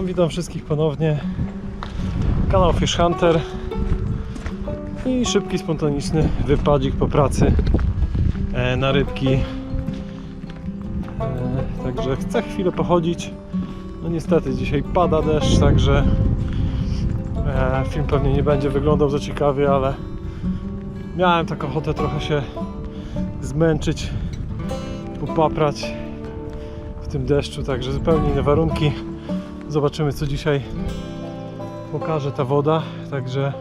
Witam, witam wszystkich ponownie. Kanał Fish Hunter i szybki, spontaniczny wypadzik po pracy e, na rybki. E, także chcę chwilę pochodzić. No niestety dzisiaj pada deszcz, także e, film pewnie nie będzie wyglądał za ciekawie, ale miałem taką ochotę trochę się zmęczyć, popaprać w tym deszczu, także zupełnie inne warunki. Zobaczymy co dzisiaj pokaże ta woda, także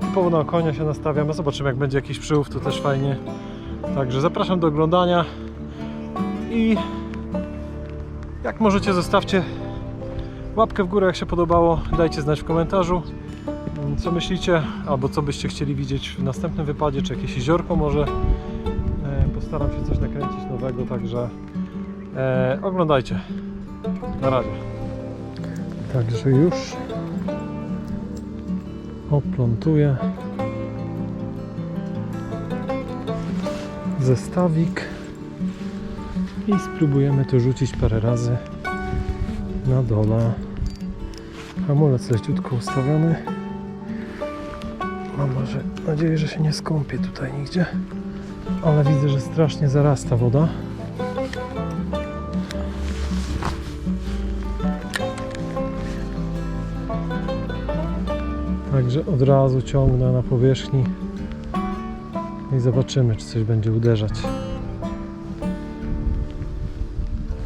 typowo na konia się nastawiam, a zobaczymy jak będzie jakiś przyłów, to też fajnie. Także zapraszam do oglądania i jak możecie zostawcie łapkę w górę jak się podobało, dajcie znać w komentarzu co myślicie, albo co byście chcieli widzieć w następnym wypadzie, czy jakieś jeziorko może. E, postaram się coś nakręcić nowego, także e, oglądajcie. Na razie. Także już oplątuję zestawik i spróbujemy to rzucić parę razy na dole. Hamulec leciutko ustawiony. Mam nadzieję, że się nie skąpię tutaj nigdzie. Ale widzę, że strasznie zarasta woda. Od razu ciągnę na powierzchni i zobaczymy, czy coś będzie uderzać.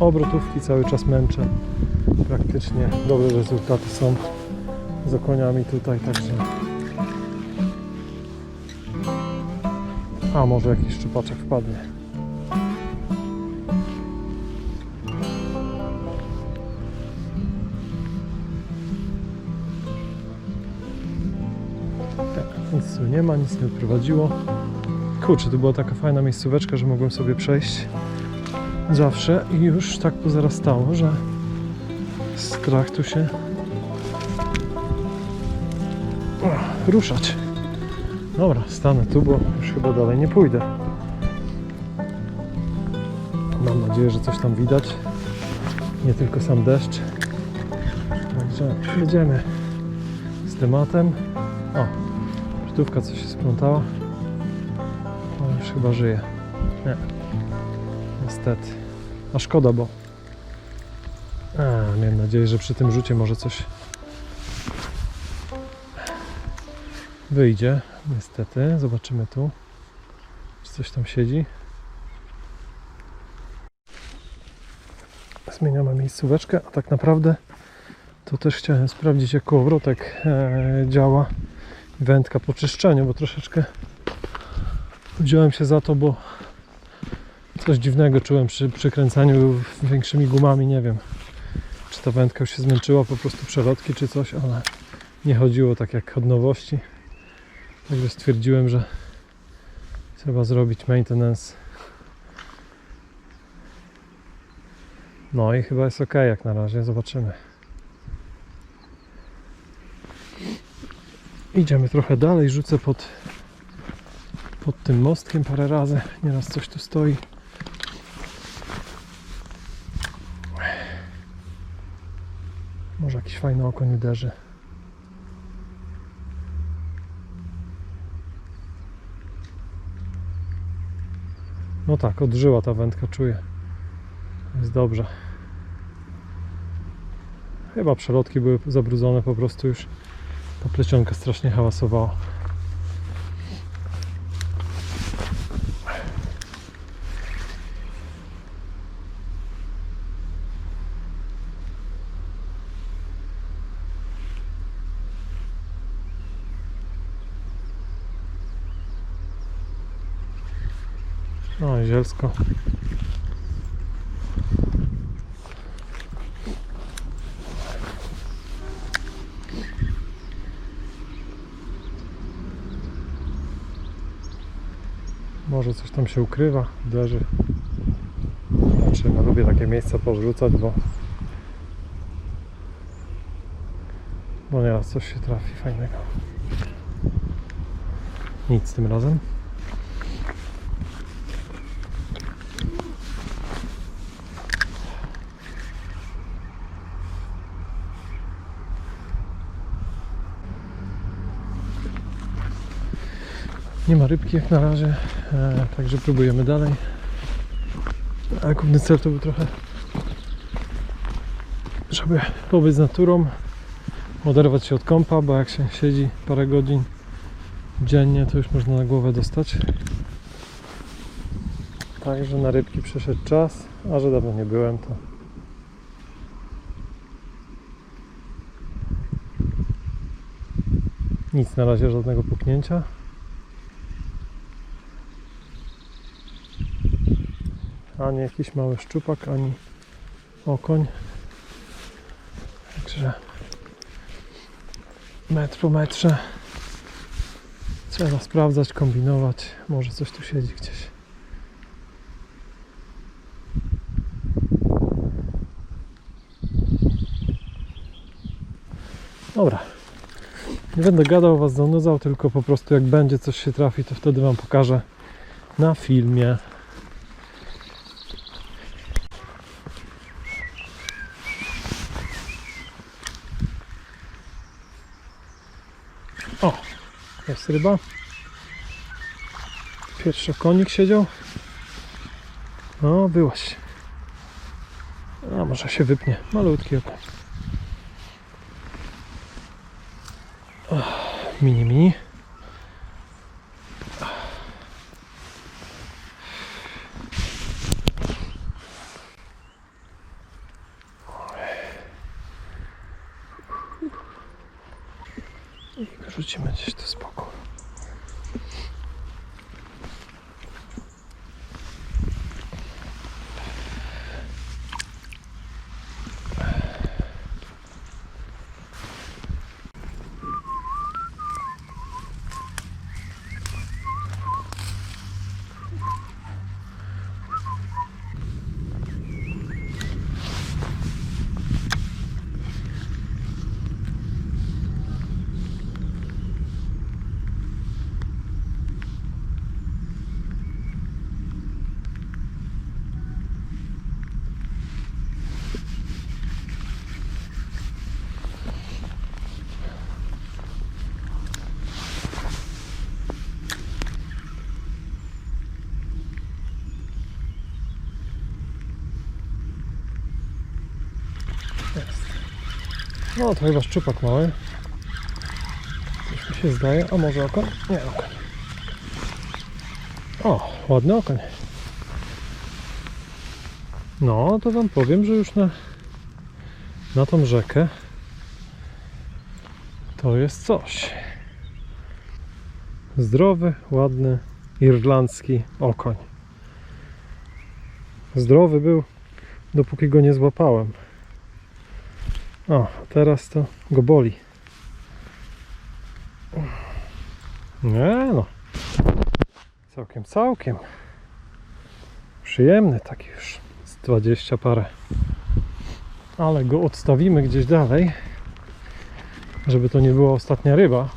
Obrotówki cały czas męczę. Praktycznie dobre rezultaty są z okoniami tutaj, także a może jakiś szczupaczek wpadnie. Nie ma, nic nie odprowadziło. Kurczę, to była taka fajna miejscóweczka, że mogłem sobie przejść zawsze i już tak pozarastało, że strach tu się ruszać. Dobra, stanę tu, bo już chyba dalej nie pójdę. Mam nadzieję, że coś tam widać. Nie tylko sam deszcz. Także jedziemy z tematem. O, sztówka coś się splątała. Ale już chyba żyje. Nie. Niestety. A szkoda, bo a, miałem nadzieję, że przy tym rzucie może coś wyjdzie. Niestety. Zobaczymy tu, czy coś tam siedzi. Zmieniamy miejscóweczkę, a tak naprawdę to też chciałem sprawdzić, jak kołowrotek e, działa. Wędka po czyszczeniu, bo troszeczkę wziąłem się za to, bo coś dziwnego czułem przy przykręcaniu większymi gumami, nie wiem czy ta wędka już się zmęczyła, po prostu przelotki czy coś, ale nie chodziło tak jak od nowości. Także stwierdziłem, że trzeba zrobić maintenance. No i chyba jest ok jak na razie, zobaczymy. Idziemy trochę dalej, rzucę pod, pod tym mostkiem parę razy. Nieraz coś tu stoi. Może jakiś fajny okoń uderzy. No tak, odżyła ta wędka, czuję. Jest dobrze. Chyba przelotki były zabrudzone po prostu już. Ta plecionka strasznie hałasowała. No, zielsko. Może coś tam się ukrywa, uderzy. Znaczy, no, lubię takie miejsca porzucać, bo bo nieraz coś się trafi fajnego. Nic tym razem. Nie ma rybki jak na razie, e, także próbujemy dalej. A główny cel to był trochę, żeby pobyć z naturą, oderwać się od kąpa, bo jak się siedzi parę godzin dziennie, to już można na głowę dostać. Także na rybki przyszedł czas, a że dawno nie byłem, to nic na razie, żadnego puknięcia. Ani jakiś mały szczupak, ani okoń. Także metr po metrze trzeba sprawdzać, kombinować. Może coś tu siedzi gdzieś. Dobra. Nie będę gadał, was zanudzał, tylko po prostu jak będzie coś się trafi, to wtedy wam pokażę na filmie. O, jest ryba. Pierwszy konik siedział. No, byłaś. A może się wypnie. Malutki okoń. Mini, mini. I wyrzucimy gdzieś to spokój. Jest. No to chyba szczupak mały. Coś mi się zdaje. A może okoń? Nie, okoń. O, ładny okoń. No, to wam powiem, że już na, na tą rzekę to jest coś. Zdrowy, ładny, irlandzki okoń. Zdrowy był, dopóki go nie złapałem. O, teraz to go boli. Nie no. Całkiem, całkiem. Przyjemny taki już. Z 20 parę. Ale go odstawimy gdzieś dalej. Żeby to nie była ostatnia ryba.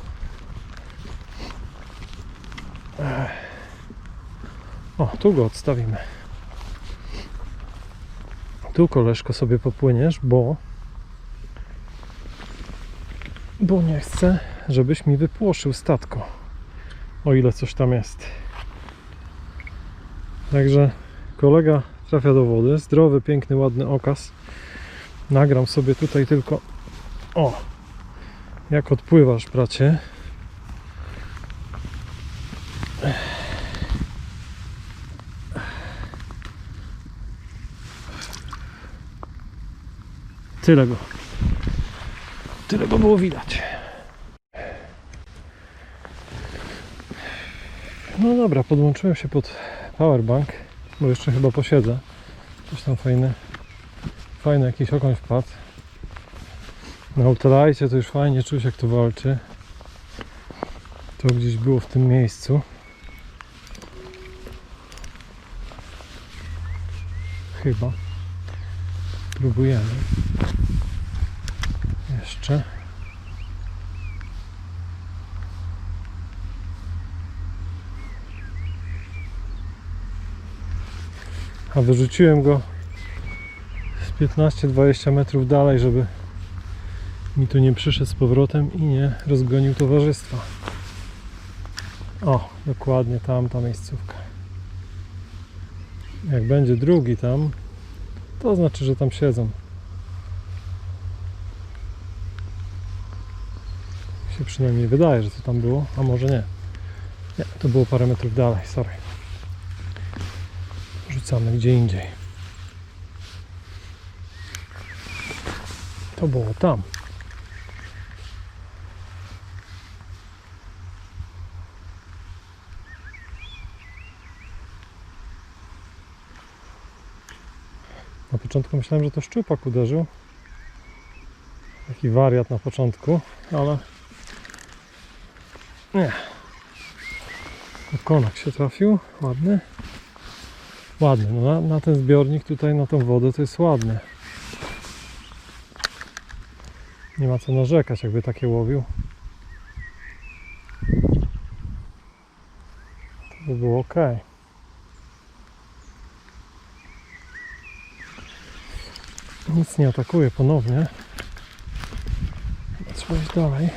O, tu go odstawimy. Tu koleżko sobie popłyniesz, bo bo nie chcę, żebyś mi wypłoszył statko. O ile coś tam jest. Także kolega trafia do wody. Zdrowy, piękny, ładny okaz. Nagram sobie tutaj tylko o, jak odpływasz, bracie. Tyle go. Tyle go było widać. No dobra, podłączyłem się pod powerbank, bo jeszcze chyba posiedzę. Coś tam fajne, fajny jakiś okoń wpadł. Na ultralajcie to już fajnie czuć jak to walczy. To gdzieś było w tym miejscu. Chyba. Próbujemy. Jeszcze. A wyrzuciłem go z 15-20 metrów dalej, żeby mi tu nie przyszedł z powrotem i nie rozgonił towarzystwa. O, dokładnie tam ta miejscówka. Jak będzie drugi tam, to znaczy, że tam siedzą. Się przynajmniej wydaje, że to tam było, a może nie. Nie, to było parę metrów dalej, sorry. Rzucamy gdzie indziej. To było tam. Na początku myślałem, że to szczupak uderzył. Taki wariat na początku, ale nie. Konak się trafił, ładny. Ładny, no na, na ten zbiornik tutaj, na tą wodę to jest ładny. Nie ma co narzekać, jakby takie łowił. To by było ok. Nic nie atakuje ponownie. Trzeba iść dalej.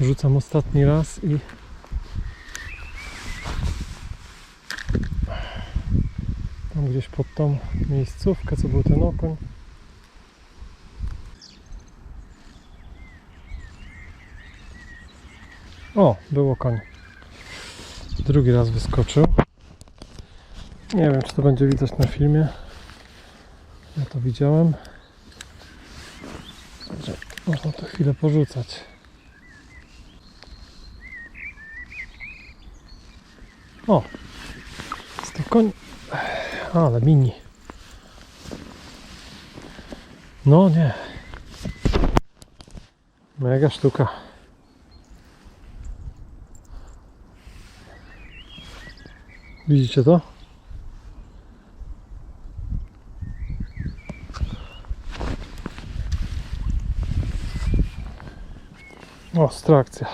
Rzucam ostatni raz i gdzieś pod tą miejscówkę, co był ten okoń. O, było koń. Drugi raz wyskoczył. Nie wiem, czy to będzie widać na filmie. Ja to widziałem. Także można to chwilę porzucać. O! Z tych koń... Ale mini. No nie. Mega sztuka. Widzicie to? Ostra akcja.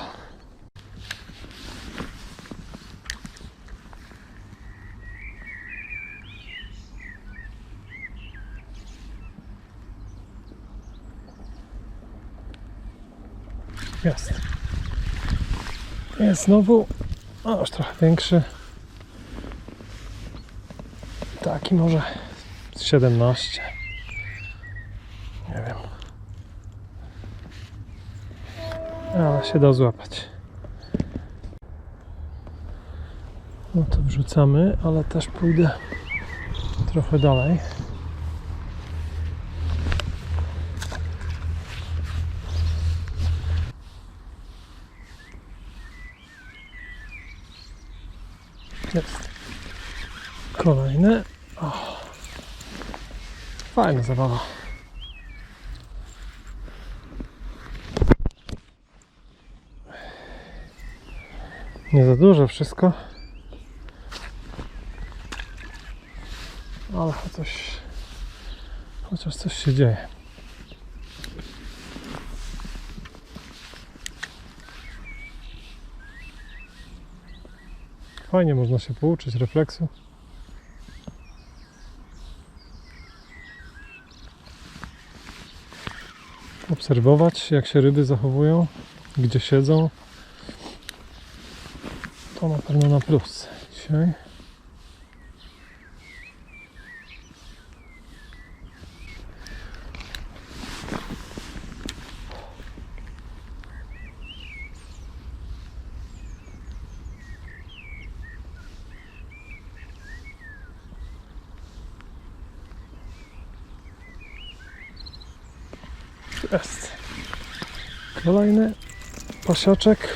Jest. Jest znowu. O, już trochę większy. Taki może z 17. Nie wiem. Ale się da złapać. No to wrzucamy, ale też pójdę trochę dalej. Jest. Kolejne. O. Fajna zabawa. Nie za dużo wszystko. Ale chociaż, chociaż coś się dzieje. Fajnie można się pouczyć refleksu. Obserwować, jak się ryby zachowują, gdzie siedzą. To na pewno na plus dzisiaj. Jest. Kolejny pasiaczek.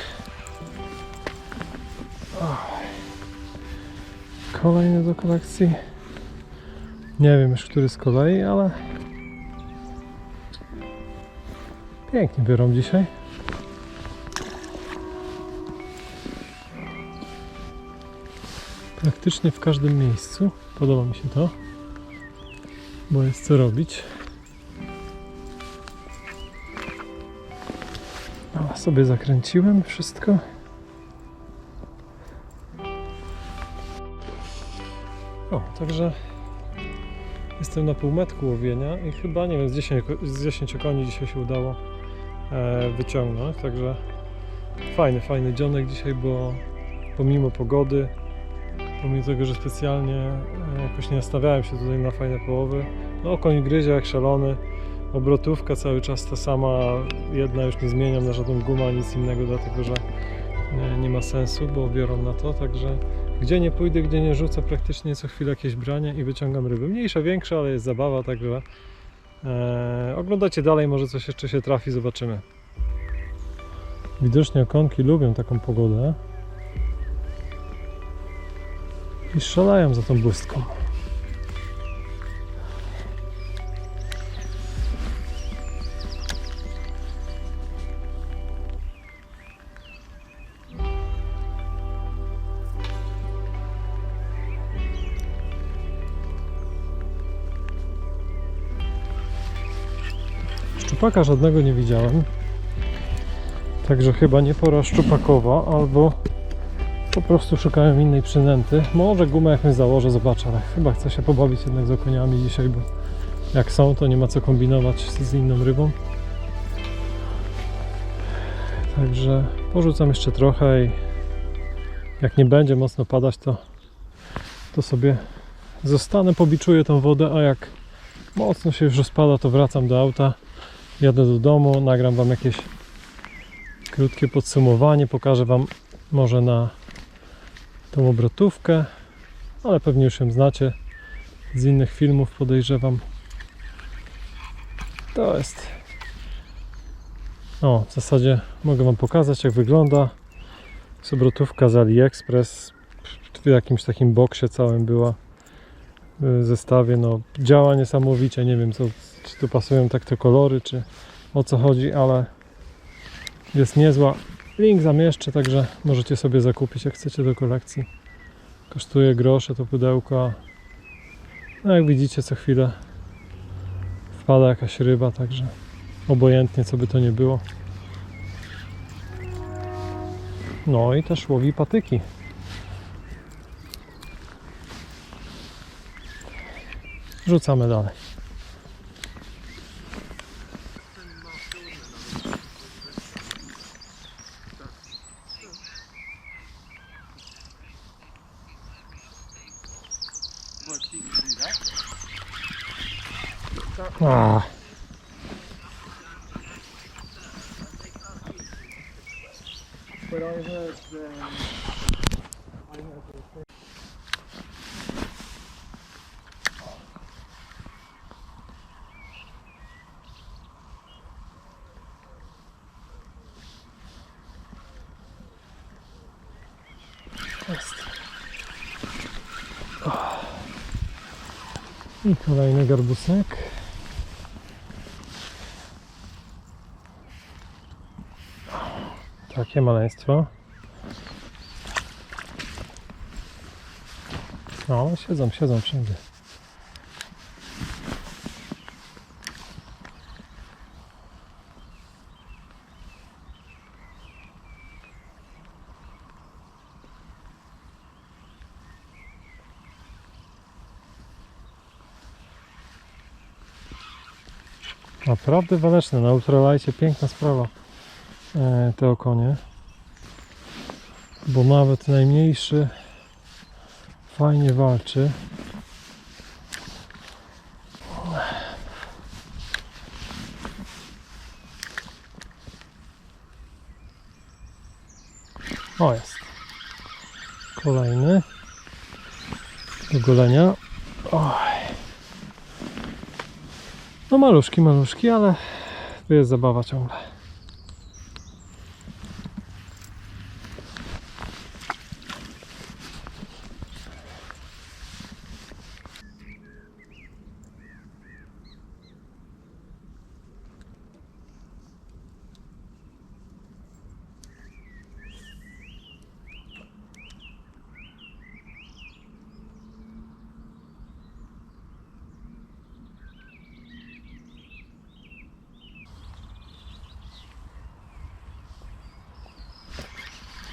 Kolejny do kolekcji. Nie wiem już który z kolei, ale pięknie biorą dzisiaj. Praktycznie w każdym miejscu. Podoba mi się to, bo jest co robić. A sobie zakręciłem wszystko. O, także jestem na półmetku łowienia i chyba, nie wiem, z 10, ko- z 10 koni dzisiaj się udało e, wyciągnąć, także Fajny, fajny dzionek dzisiaj, bo pomimo pogody, pomimo tego, że specjalnie e, jakoś nie nastawiałem się tutaj na fajne połowy, no koń gryzie jak szalony, obrotówka cały czas ta sama, jedna już nie zmieniam na żadną gumę, nic innego, dlatego że nie, nie ma sensu, bo biorą na to, także gdzie nie pójdę, gdzie nie rzucę, praktycznie co chwilę jakieś branie i wyciągam ryby. Mniejsze, większe, ale jest zabawa, także e, oglądajcie dalej, może coś jeszcze się trafi, zobaczymy. Widocznie okonki lubią taką pogodę i szalają za tą błystką. Szczupaka żadnego nie widziałem. Także chyba nie pora szczupakowa, albo po prostu szukałem innej przynęty. Może gumę jakąś założę, zobaczę, ale chyba chcę się pobawić jednak z okoniami dzisiaj, bo jak są, to nie ma co kombinować z, inną rybą. Także porzucam jeszcze trochę i jak nie będzie mocno padać, to, to sobie zostanę, pobiczuję tą wodę, a jak mocno się już rozpada, to wracam do auta, jadę do domu, nagram Wam jakieś krótkie podsumowanie, pokażę Wam może na tą obrotówkę, ale pewnie już ją znacie z innych filmów, podejrzewam. To jest. O, w zasadzie mogę Wam pokazać, jak wygląda. Jest obrotówka z AliExpress. W jakimś takim boksie całym była w zestawie. No, działa niesamowicie. Nie wiem, co, czy tu pasują tak te kolory, czy o co chodzi, ale jest niezła. Link zamieszczę, także możecie sobie zakupić jak chcecie do kolekcji. Kosztuje grosze to pudełko. No jak widzicie co chwilę wpada jakaś ryba, także obojętnie co by to nie było. No i też łowi patyki. Rzucamy dalej. A. But I heard um, I heard the Jest. O. I kolejny garbusek. Takie maleństwo. No, siedzą, siedzą wszędzie. Naprawdę waleczne, na ultralajcie piękna sprawa te okonie. Bo nawet najmniejszy fajnie walczy. O jest. Kolejny. Do golenia. Oj. No maluszki, maluszki, ale tu jest zabawa ciągle.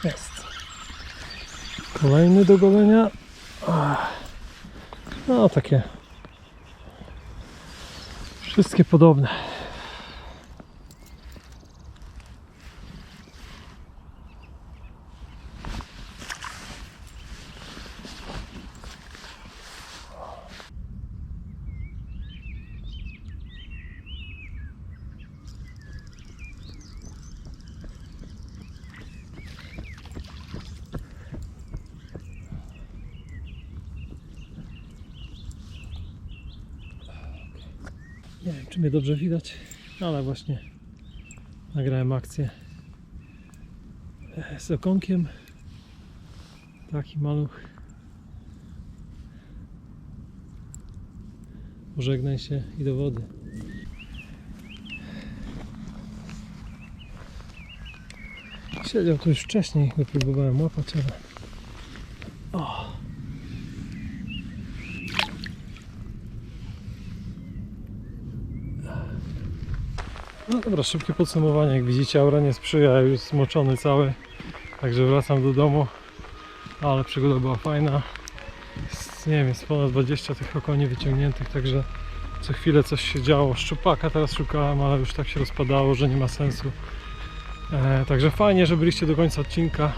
Jest. Kolejny do golenia. No takie. Wszystkie podobne. Czy mnie dobrze widać, ale właśnie nagrałem akcję z okonkiem. Taki maluch. Pożegnaj się i do wody. Siedział tu już wcześniej, go próbowałem łapać, ale... No dobra, szybkie podsumowanie. Jak widzicie, aura nie sprzyja, już zmoczony cały. Także wracam do domu. Ale przygoda była fajna. Jest, nie wiem, jest ponad 20 tych okoni wyciągniętych, także co chwilę coś się działo. Szczupaka teraz szukałem, ale już tak się rozpadało, że nie ma sensu. E, także fajnie, że byliście do końca odcinka.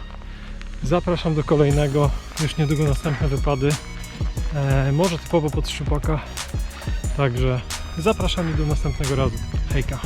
Zapraszam do kolejnego. Już niedługo następne wypady. E, może typowo pod szczupaka. Także zapraszam i do następnego razu. Heika.